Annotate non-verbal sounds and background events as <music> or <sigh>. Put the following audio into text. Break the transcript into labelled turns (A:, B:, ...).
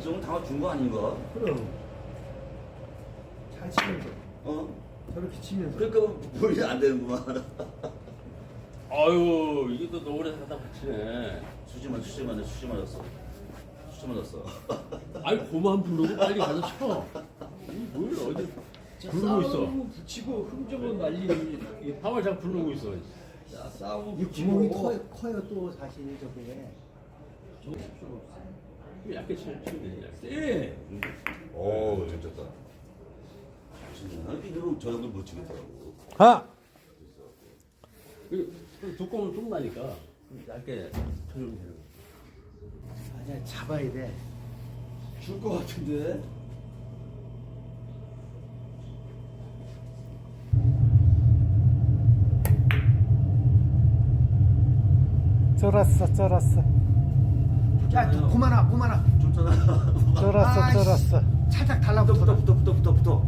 A: 이 정도 당한 거 아닌가?
B: 그럼 잘 치면서
A: 어?
B: 저렇게 치면서
A: 그러니까 보이 안 되는구만. <laughs>
C: 아유 이게 또 노래 하다 같이네.
A: 수지 맞 수지 맞네 수지 맞았어. 수지 맞았어.
C: 아이 고만 부르고 빨리 가서 쳐. 이뭘 어디 부르고 있어.
B: 싸우고 붙이고 흥정은 난리 <laughs>
C: 이 파वर 잘 부르고 있어.
B: 자, 싸우고
D: 이 구멍이
B: 붙이고
D: 커요, 커요 또 사실 저게.
C: 얇게 치면 돼.
A: 예오 괜찮다. 진짜 비디오 저 정도 못 치겠더라고.
E: 아!
C: 그 두꺼우면 좀 나니까 얇게 쳐주면 되는 거야.
D: 맞아 잡아야 돼.
B: 줄 것 같은데
E: 쩔었어, 쩔었어.
D: 야, 또 그만 와, 그만 와.
A: 좋잖아.
E: 쩔었어,
D: 아이씨.
E: 쩔었어.
D: 살짝
A: 붙어
D: 달라붙어.
A: 붙어 붙어 붙어 붙어 붙어